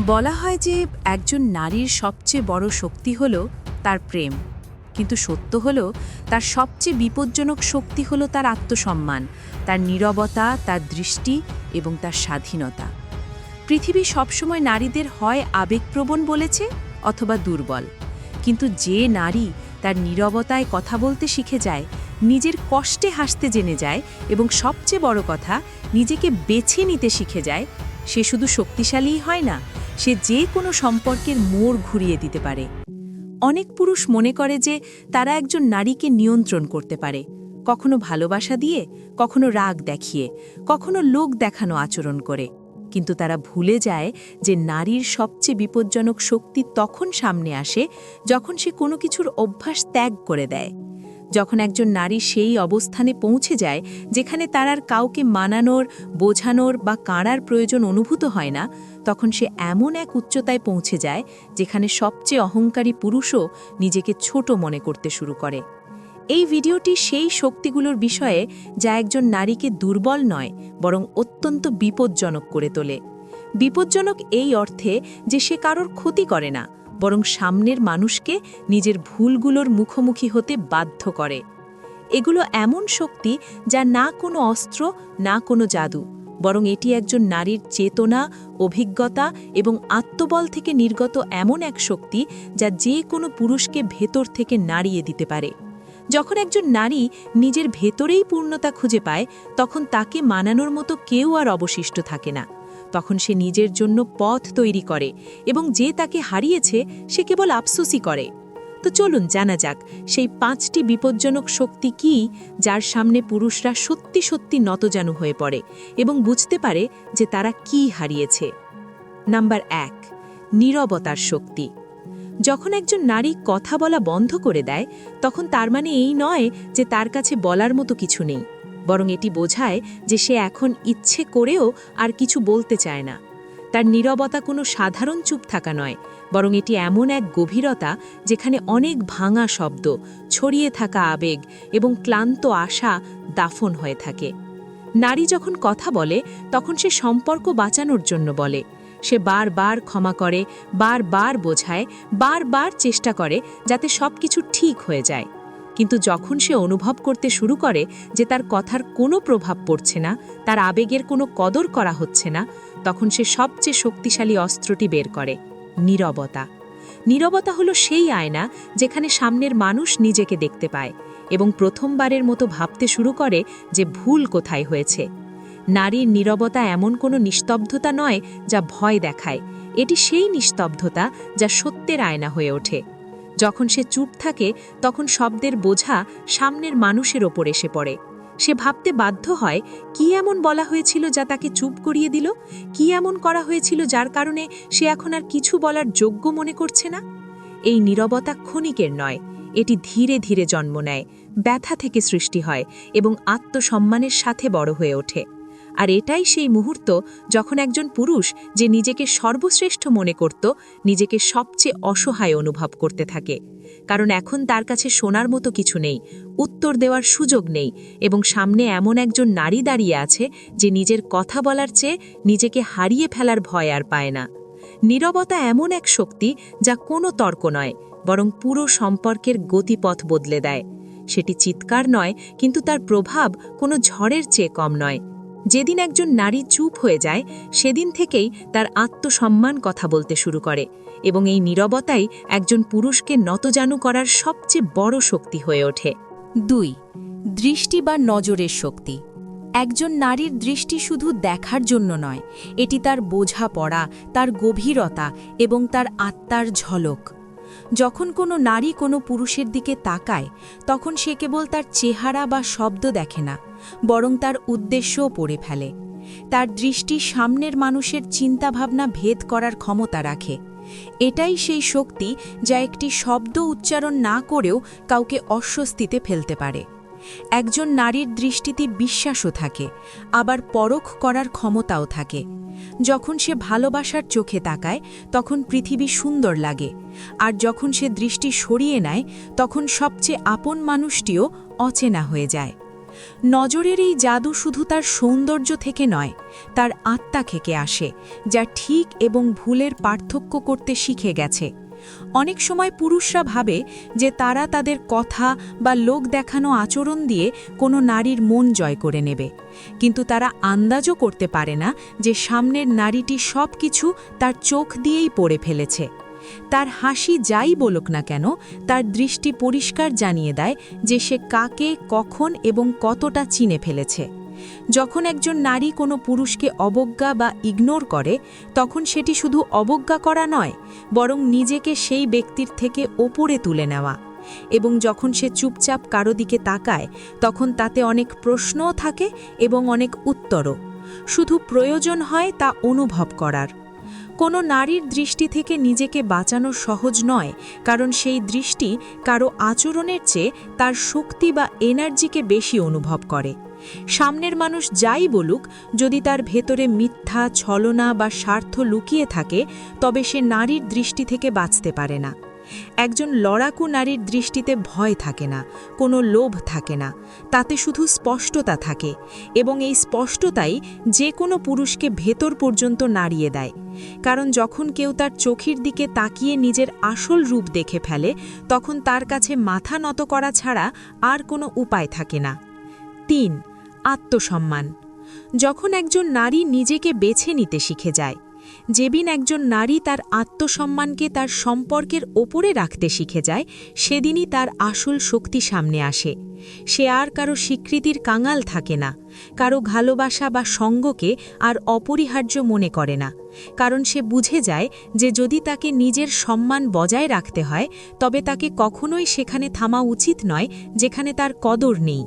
বলা হয় যে একজন নারীর সবচেয়ে বড় শক্তি হল তার প্রেম। কিন্তু সত্য হল তার সবচেয়ে বিপজ্জনক শক্তি হল তার আত্মসম্মান, তার নীরবতা, তার দৃষ্টি এবং তার স্বাধীনতা। পৃথিবী সবসময় নারীদের হয় আবেগপ্রবণ বলেছে অথবা দুর্বল। কিন্তু যে নারী তার নীরবতায় কথা বলতে শিখে যায়, নিজের কষ্টে হাসতে জেনে যায় এবং সবচেয়ে বড় কথা, নিজেকে বেছে নিতে শিখে যায়, সে শুধু শক্তিশালীই হয় না সে যে কোনো সম্পর্কের মোড় ঘুরিয়ে দিতে পারে। অনেক পুরুষ মনে করে যে তারা একজন নারীকে নিয়ন্ত্রণ করতে পারে। কখনো ভালোবাসা দিয়ে, কখনো রাগ দেখিয়ে, কখনো লোক দেখানো আচরণ করে। কিন্তু তারা ভুলে যায় যে নারীর সবচেয়ে বিপজ্জনক শক্তি তখন সামনে আসে যখন সে কোনো কিছুর অভ্যাস ত্যাগ করে দেয়। যখন একজন নারী সেই অবস্থানে পৌঁছে যায় যেখানে তার আর কাউকে মানানোর, বোঝানোর বা কাঁড়ার প্রয়োজন অনুভূত হয় না তখন সে এমন এক উচ্চতায় পৌঁছে যায় যেখানে সবচেয়ে অহংকারী পুরুষও নিজেকে ছোট মনে করতে শুরু করে। এই ভিডিওটি সেই শক্তিগুলোর বিষয়ে যা একজন নারীকে দুর্বল নয়, বরং অত্যন্ত বিপজ্জনক করে তোলে। বিপজ্জনক এই অর্থে যে সে কারোর ক্ষতি করে না, বরং সামনের মানুষকে নিজের ভুলগুলোর মুখোমুখি হতে বাধ্য করে। এগুলো এমন শক্তি যা না কোনো অস্ত্র, না কোনো জাদু বরং এটি একজন নারীর চেতনা, অভিজ্ঞতা এবং আত্মবল থেকে নির্গত এমন এক শক্তি যা যে কোনো পুরুষকে ভেতর থেকে নাড়িয়ে দিতে পারে। যখন একজন নারী নিজের ভেতরেই পূর্ণতা খুঁজে পায়, তখন তাকে মানানোর মতো কেউ আর অবশিষ্ট থাকে না। তখন সে নিজের জন্য পথ তৈরি করে এবং যে তাকে হারিয়েছে, সে কেবল আফসোসই করে। তো চলুন জানা যাক, সেই পাঁচটি বিপজ্জনক শক্তি কি যার সামনে পুরুষরা সত্যি সত্যি নতজানু হয়ে পড়ে এবং বুঝতে পারে যে তারা কি হারিয়েছে। নাম্বার এক, নীরবতার শক্তি। যখন একজন নারী কথা বলা বন্ধ করে দেয়, তখন তার মানে এই নয় যে তার কাছে বলার মতো কিছু নেই, বরং এটি বোঝায় যে সে এখন ইচ্ছে করেও আর কিছু বলতে চায় না। তার নীরবতা কোনো সাধারণ চুপ থাকা নয়, বরং এটি এমন এক গভীরতা যেখানে অনেক ভাঙা শব্দ, ছড়িয়ে থাকা আবেগ এবং ক্লান্ত আশা দাফন হয়ে থাকে। নারী যখন কথা বলে, তখন সে সম্পর্ক বাঁচানোর জন্য বলে। সে বারবার ক্ষমা করে, বারবার বোঝায়, বারবার চেষ্টা করে যাতে সব কিছু ঠিক হয়ে যায়। কিন্তু যখন সে অনুভব করতে শুরু করে যে তার কথার কোনো প্রভাব পড়ছে না, তার আবেগের কোনো কদর করা হচ্ছে না তখন সে সবচেয়ে শক্তিশালী অস্ত্রটি বের করে, নীরবতা। নীরবতা হলো সেই আয়না যেখানে সামনের মানুষ নিজেকে দেখতে পায় এবং প্রথমবারের মতো ভাবতে শুরু করে যে ভুল কোথায় হয়েছে। নারীর নীরবতা এমন কোনো নিস্তব্ধতা নয় যা ভয় দেখায়, এটি সেই নিস্তব্ধতা যা সত্যের আয়না হয়ে ওঠে। যখন সে চুপ থাকে, তখন শব্দের বোঝা সামনের মানুষের ওপর এসে পড়ে। সে ভাবতে বাধ্য হয়, কি এমন বলা হয়েছিল যা তাকে চুপ করিয়ে দিল? কি এমন করা হয়েছিল যার কারণে সে এখন আর কিছু বলার যোগ্য মনে করছে না? এই নিরবতা ক্ষণিকের নয়, এটি ধীরে ধীরে জন্ম নেয়, ব্যথা থেকে সৃষ্টি হয় এবং আত্মসম্মানের সাথে বড় হয়ে ওঠে। আর এটাই সেই মুহূর্ত যখন একজন পুরুষ যে নিজেকে সর্বশ্রেষ্ঠ মনে করত, নিজেকে সবচেয়ে অসহায় অনুভব করতে থাকে। কারণ এখন তার কাছে শোনার মতো কিছু নেই, উত্তর দেওয়ার সুযোগ নেই এবং সামনে এমন একজন নারী দাঁড়িয়ে আছে যে নিজের কথা বলার চেয়ে নিজেকে হারিয়ে ফেলার ভয় আর পায় না। নীরবতা এমন এক শক্তি যা কোনো তর্ক নয়, বরং পুরো সম্পর্কের গতিপথ বদলে দেয়। সেটি চিৎকার নয়, কিন্তু তার প্রভাব কোনো ঝড়ের চেয়ে কম নয়। যেদিন একজন নারী চুপ হয়ে যায়, সেদিন থেকেই তার আত্মসম্মান কথা বলতে শুরু করে এবং এই নীরবতাই একজন পুরুষকে নতজানু করার সবচেয়ে বড় শক্তি হয়ে ওঠে। দুই, দৃষ্টি বা নজরের শক্তি। একজন নারীর দৃষ্টি শুধু দেখার জন্য নয়, এটি তার বোঝা পড়া তার গভীরতা এবং তার আত্মার ঝলক। যখন কোনো নারী কোনো পুরুষের দিকে তাকায়, তখন সে কেবল তার চেহারা বা শব্দ দেখে না, বরং তার উদ্দেশ্যও পড়ে ফেলে। তার দৃষ্টি সামনের মানুষের চিন্তাভাবনা ভেদ করার ক্ষমতা রাখে। এটাই সেই শক্তি যা একটি শব্দ উচ্চারণ না করেও কাউকে অস্বস্তিতে ফেলতে পারে। একজন নারীর দৃষ্টিতে বিশ্বাসও থাকে, আবার পরখ করার ক্ষমতাও থাকে। যখন সে ভালোবাসার চোখে তাকায়, তখন পৃথিবী সুন্দর লাগে, আর যখন সে দৃষ্টি সরিয়ে নেয়, তখন সবচেয়ে আপন মানুষটিও অচেনা হয়ে যায়। নজরের এই জাদু শুধু তার সৌন্দর্য থেকে নয়, তার আত্মা থেকে আসে, যা ঠিক এবং ভুলের পার্থক্য করতে শিখে গেছে। অনেক সময় পুরুষরা ভাবে যে তারা তাদের কথা বা লোক দেখানো আচরণ দিয়ে কোনো নারীর মন জয় করে নেবে। কিন্তু তারা আন্দাজও করতে পারে না যে সামনের নারীটি সব কিছু তার চোখ দিয়েই পড়ে ফেলেছে। তার হাসি যাই বলুক না কেন, তার দৃষ্টি পরিষ্কার জানিয়ে দেয় যে সে কাকে, কখন এবং কতটা চিনে ফেলেছে। যখন একজন নারী কোনো পুরুষকে অবজ্ঞা বা ইগনোর করে, তখন সেটি শুধু অবজ্ঞা করা নয়, বরং নিজেকে সেই ব্যক্তির থেকে ওপরে তুলে নেওয়া। এবং যখন সে চুপচাপ কারও দিকে তাকায়, তখন তাতে অনেক প্রশ্নও থাকে এবং অনেক উত্তরও। শুধু প্রয়োজন হয় তা অনুভব করার। কোনো নারীর দৃষ্টি থেকে নিজেকে বাঁচানো সহজ নয়, কারণ সেই দৃষ্টি কারও আচরণের চেয়ে তার শক্তি বা এনার্জিকে বেশি অনুভব করে। সামনের মানুষ যাই বলুক, যদি তার ভেতরে মিথ্যা, ছলনা বা স্বার্থ লুকিয়ে থাকে, তবে সে নারীর দৃষ্টি থেকে বাঁচতে পারে না। একজন লড়াকু নারীর দৃষ্টিতে ভয় থাকে না, কোনো লোভ থাকে না, তাতে শুধু স্পষ্টতা থাকে এবং এই স্পষ্টতাই যে কোনো পুরুষকে ভেতর পর্যন্ত নাড়িয়ে দেয়। কারণ যখন কেউ তার চোখের দিকে তাকিয়ে নিজের আসল রূপ দেখে ফেলে, তখন তার কাছে মাথা নত করা ছাড়া আর কোনো উপায় থাকে না। তিন আত্মসম্মান। যখন একজন নারী নিজেকে বেছে নিতে শিখে যায়, যেদিন একজন নারী তার আত্মসম্মানকে তার সম্পর্কের ওপরে রাখতে শিখে যায়, সেদিনই তার আসল শক্তি সামনে আসে। সে আর কারও স্বীকৃতির কাঙাল থাকে না, কারও ভালোবাসা বা সঙ্গকে আর অপরিহার্য মনে করে না। কারণ সে বুঝে যায় যে যদি তাকে নিজের সম্মান বজায় রাখতে হয়, তবে তাকে কখনোই সেখানে থামা উচিত নয় যেখানে তার কদর নেই।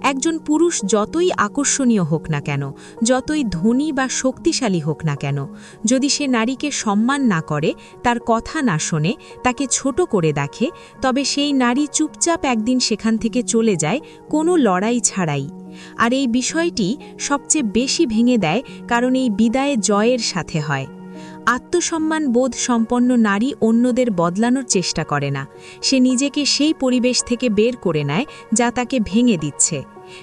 একজন পুরুষ যতই আকর্ষণীয় হোক না কেন, যতই ধনী বা শক্তিশালী হোক না কেন, যদি সে নারীকে সম্মান না করে, তার কথা না শোনে, তাকে ছোট করে দেখে, তবে সেই নারী চুপচাপ একদিন সেখান থেকে চলে যায় কোনো লড়াই ছাড়াই। আর এই বিষয়টি সবচেয়ে বেশি ভেঙে দেয় কারণ এই বিদায় জয়ের সাথে হয়। আত্মসম্মান বোধ সম্পন্ন নারী অন্যদের বদলানোর চেষ্টা করে না। সে নিজেকে সেই পরিবেশ থেকে বের করে নেয় যা তাকে ভেঙে দিচ্ছে।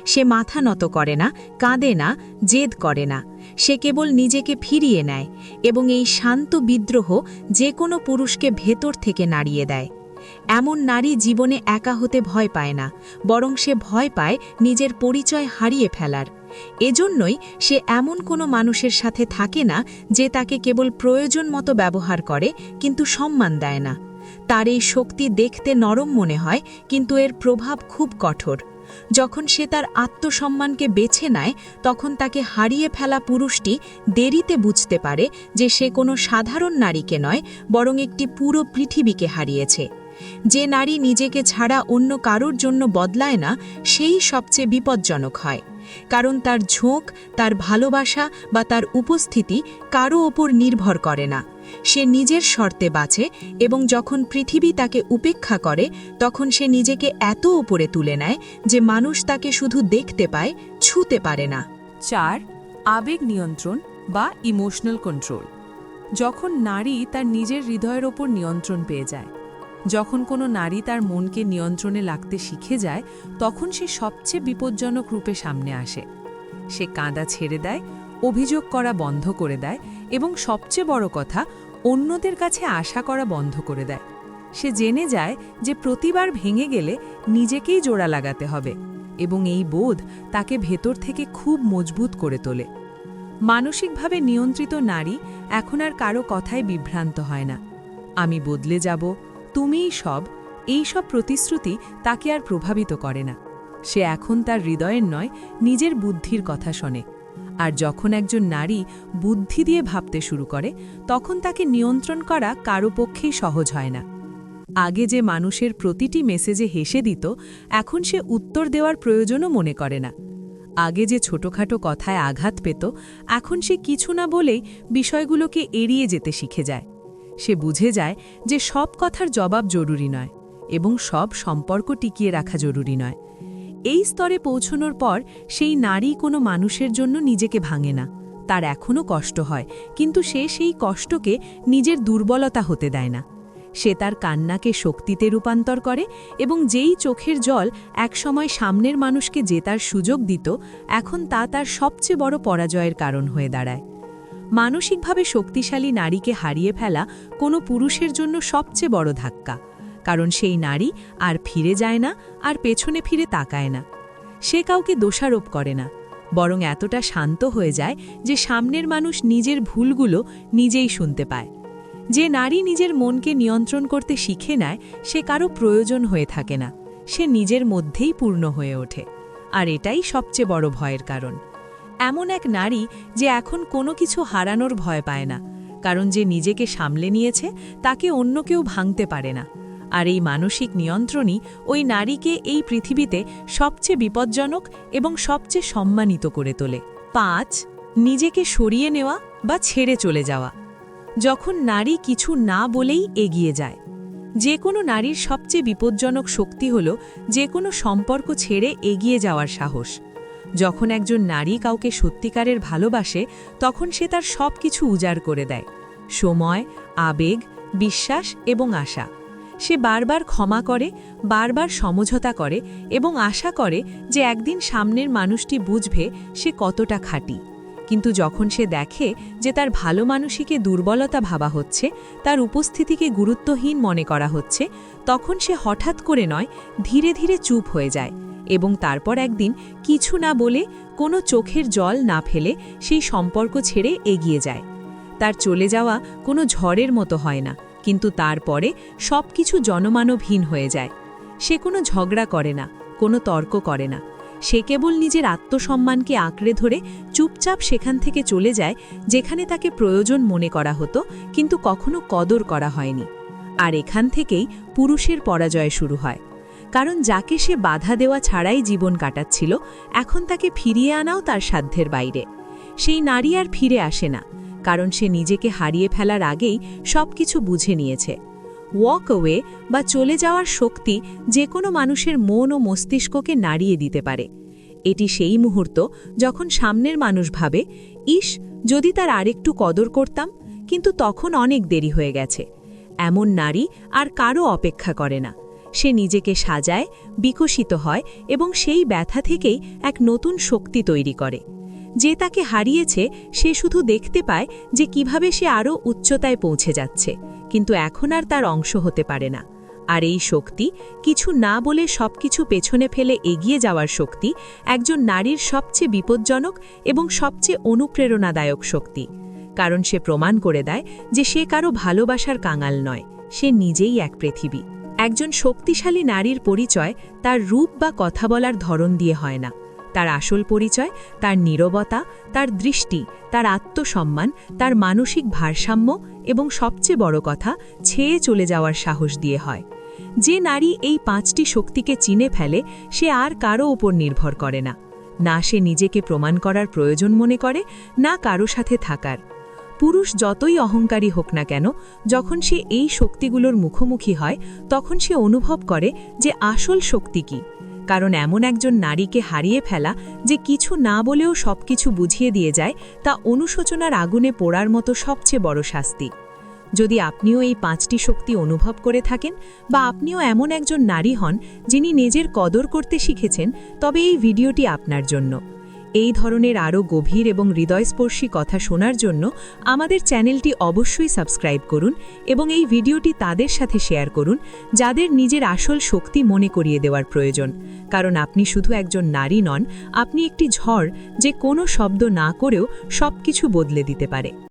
সে মাথা নত করে না, কাঁদে না, জেদ করে না। সে কেবল নিজেকে ফিরিয়ে নেয় এবং এই শান্ত বিদ্রোহ যে কোনো পুরুষকে ভেতর থেকে নাড়িয়ে দেয়। এমন নারী জীবনে একা হতে ভয় পায় না, বরং সে ভয় পায় নিজের পরিচয় হারিয়ে ফেলার। এজন্যই সে এমন কোনো মানুষের সাথে থাকে না যে তাকে কেবল প্রয়োজন মতো ব্যবহার করে, কিন্তু সম্মান দেয় না। তার এই শক্তি দেখতে নরম মনে হয়, কিন্তু এর প্রভাব খুব কঠোর। যখন সে তার আত্মসম্মানকে বেছে নেয়, তখন তাকে হারিয়ে ফেলা পুরুষটি দেরিতে বুঝতে পারে যে সে কোনো সাধারণ নারীকে নয়, বরং একটি পুরো পৃথিবীকে হারিয়েছে। যে নারী নিজেকে ছাড়া অন্য কারোর জন্য বদলায় না, সেই সবচেয়ে বিপজ্জনক হয়। কারণ তার ঝোঁক, তার ভালোবাসা বা তার উপস্থিতি কারও ওপর নির্ভর করে না। সে নিজের শর্তে বাঁচে এবং যখন পৃথিবী তাকে উপেক্ষা করে, তখন সে নিজেকে এত উপরে তুলে নেয় যে মানুষ তাকে শুধু দেখতে পায়, ছুতে পারে না। চার, আবেগ নিয়ন্ত্রণ বা ইমোশনাল কন্ট্রোল যখন নারী তার নিজের হৃদয়ের ওপর নিয়ন্ত্রণ পেয়ে যায় যখন কোনো নারী তার মনকে নিয়ন্ত্রণে লাগতে শিখে যায়, তখন সে সবচেয়ে বিপজ্জনক রূপে সামনে আসে। সে কাঁদা ছেড়ে দেয়, অভিযোগ করা বন্ধ করে দেয় এবং সবচেয়ে বড় কথা, অন্যদের কাছে আশা করা বন্ধ করে দেয়। সে জেনে যায় যে প্রতিবার ভেঙে গেলে নিজেকেই জোড়া লাগাতে হবে এবং এই বোধ তাকে ভেতর থেকে খুব মজবুত করে তোলে। মানসিকভাবে নিয়ন্ত্রিত নারী এখন আর কারও কথায় বিভ্রান্ত হয় না। আমি বদলে যাব তুমিই সব, এই সব প্রতিশ্রুতি তাকে আর প্রভাবিত করে না। সে এখন তার হৃদয়ের নয়, নিজের বুদ্ধির কথা শোনে। আর যখন একজন নারী বুদ্ধি দিয়ে ভাবতে শুরু করে, তখন তাকে নিয়ন্ত্রণ করা কারও পক্ষেই সহজ হয় না। আগে যে মানুষের প্রতিটি মেসেজে হেসে দিত, এখন সে উত্তর দেওয়ার প্রয়োজনও মনে করে না। আগে যে ছোটখাটো কথায় আঘাত পেত, এখন সে কিছু না বলেই বিষয়গুলোকে এড়িয়ে যেতে শিখে যায়। সে বুঝে যায় যে সব কথার জবাব জরুরি নয় এবং সব সম্পর্ক টিকিয়ে রাখা জরুরি নয়। এই স্তরে পৌঁছনোর পর সেই নারী কোনো মানুষের জন্য নিজেকে ভাঙে না। তার এখনও কষ্ট হয়, কিন্তু সে সেই কষ্টকে নিজের দুর্বলতা হতে দেয় না। সে তার কান্নাকে শক্তিতে রূপান্তর করে এবং যেই চোখের জল একসময় সামনের মানুষকে জেতার সুযোগ দিত, এখন তা তার সবচেয়ে বড় পরাজয়ের কারণ হয়ে দাঁড়ায়। মানসিকভাবে শক্তিশালী নারীকে হারিয়ে ফেলা কোনো পুরুষের জন্য সবচেয়ে বড় ধাক্কা, কারণ সেই নারী আর ফিরে যায় না, আর পেছনে ফিরে তাকায় না। সে কাউকে দোষারোপ করে না, বরং এতটা শান্ত হয়ে যায় যে সামনের মানুষ নিজের ভুলগুলো নিজেই শুনতে পায়। যে নারী নিজের মনকে নিয়ন্ত্রণ করতে শিখে নেয়, সে কারও প্রয়োজন হয়ে থাকে না, সে নিজের মধ্যেই পূর্ণ হয়ে ওঠে। আর এটাই সবচেয়ে বড় ভয়ের কারণ। এমন এক নারী যে এখন কোনো কিছু হারানোর ভয় পায় না, কারণ যে নিজেকে সামলে নিয়েছে তাকে অন্য কেউ ভাঙতে পারে না। আর এই মানসিক নিয়ন্ত্রণই ওই নারীকে এই পৃথিবীতে সবচেয়ে বিপজ্জনক এবং সবচেয়ে সম্মানিত করে তোলে। পাঁচ, নিজেকে সরিয়ে নেওয়া বা ছেড়ে চলে যাওয়া। যখন নারী কিছু না বলেই এগিয়ে যায় যে কোনো নারীর সবচেয়ে বিপজ্জনক শক্তি হল যে কোনো সম্পর্ক ছেড়ে এগিয়ে যাওয়ার সাহস। যখন একজন নারী কাউকে সত্যিকারের ভালোবাসে, তখন সে তার সব কিছু উজাড় করে দেয়। সময়, আবেগ, বিশ্বাস এবং আশা। সে বারবার ক্ষমা করে, বারবার সমঝোতা করে এবং আশা করে যে একদিন সামনের মানুষটি বুঝবে সে কতটা খাঁটি। কিন্তু যখন সে দেখে যে তার ভালো মানুষীকে দুর্বলতা ভাবা হচ্ছে, তার উপস্থিতিকে গুরুত্বহীন মনে করা হচ্ছে, তখন সে হঠাৎ করে নয়, ধীরে ধীরে চুপ হয়ে যায়। এবং তারপর একদিন কিছু না বলে কোনো চোখের জল না ফেলে সেই সম্পর্ক ছেড়ে এগিয়ে যায়। তার চলে যাওয়া কোনো ঝড়ের মতো হয় না, কিন্তু তারপরে সব কিছু জনমানবহীন হয়ে যায়। সে কোনো ঝগড়া করে না, কোনো তর্ক করে না। সে কেবল নিজের আত্মসম্মানকে আঁকড়ে ধরে চুপচাপ সেখান থেকে চলে যায়, যেখানে তাকে প্রয়োজন মনে করা হতো, কিন্তু কখনো কদর করা হয়নি। আর এখান থেকেই পুরুষের পরাজয় শুরু হয়। কারণ যাকে সে বাধা দেওয়া ছাড়াই জীবন কাটাচ্ছিল, এখন তাকে ফিরিয়ে আনাও তার সাধ্যের বাইরে। সেই নারী আর ফিরে আসে না, কারণ সে নিজেকে হারিয়ে ফেলার আগেই সব কিছু বুঝে নিয়েছে। ওয়াক অ্যাওয়ে বা চলে যাওয়ার শক্তি যে কোনো মানুষের মন ও মস্তিষ্ককে নাড়িয়ে দিতে পারে। এটি সেই মুহূর্ত যখন সামনের মানুষ ভাবে ইস যদি তার আরেকটু কদর করতাম, কিন্তু তখন অনেক দেরি হয়ে গেছে। এমন নারী আর কারও অপেক্ষা করে না। সে নিজেকে সাজায়, বিকশিত হয় এবং সেই ব্যথা থেকেই এক নতুন শক্তি তৈরি করে। যে তাকে হারিয়েছে, সে শুধু দেখতে পায় যে কীভাবে সে আরও উচ্চতায় পৌঁছে যাচ্ছে, কিন্তু এখন আর তার অংশ হতে পারে না। আর এই শক্তি, কিছু না বলে সবকিছু পেছনে ফেলে এগিয়ে যাওয়ার শক্তি, একজন নারীর সবচেয়ে বিপজ্জনক এবং সবচেয়ে অনুপ্রেরণাদায়ক শক্তি। কারণ সে প্রমাণ করে দেয় যে সে কারও ভালোবাসার কাঙাল নয়, সে নিজেই এক পৃথিবী। একজন শক্তিশালী নারীর পরিচয় তার রূপ বা কথা বলার ধরন দিয়ে হয় না। তার আসল পরিচয়, তার নীরবতা, তার দৃষ্টি, তার আত্মসম্মান, তার মানসিক ভারসাম্য এবং সবচেয়ে বড় কথা, ছেয়ে চলে যাওয়ার সাহস দিয়ে হয়। যে নারী এই পাঁচটি শক্তিকে চিনে ফেলে, সে আর কারও ওপর নির্ভর করে না। না সে নিজেকে প্রমাণ করার প্রয়োজন মনে করে, না কারও সাথে থাকার। পুরুষ যতই অহংকারী হোক না কেন, যখন সে এই শক্তিগুলোর মুখোমুখি হয়, তখন সে অনুভব করে যে আসল শক্তি কী। কারণ এমন একজন নারীকে হারিয়ে ফেলা যে কিছু না বলেও সবকিছু বুঝিয়ে দিয়ে যায়, তা অনুশোচনার আগুনে পোড়ার মতো সবচেয়ে বড় শাস্তি। যদি আপনিও এই পাঁচটি শক্তি অনুভব করে থাকেন, বা আপনিও এমন একজন নারী হন যিনি নিজের কদর করতে শিখেছেন, তবে এই ভিডিওটি আপনার জন্য। এই ধরনের আরও গভীর এবং হৃদয়স্পর্শী কথা শোনার জন্য আমাদের চ্যানেলটি অবশ্যই সাবস্ক্রাইব করুন এবং এই ভিডিওটি তাদের সাথে শেয়ার করুন, যাদের নিজের আসল শক্তি মনে করিয়ে দেওয়ার প্রয়োজন। কারণ আপনি শুধু একজন নারী নন, আপনি একটি ঝড় যে কোনো শব্দ না করেও সব কিছু বদলে দিতে পারে।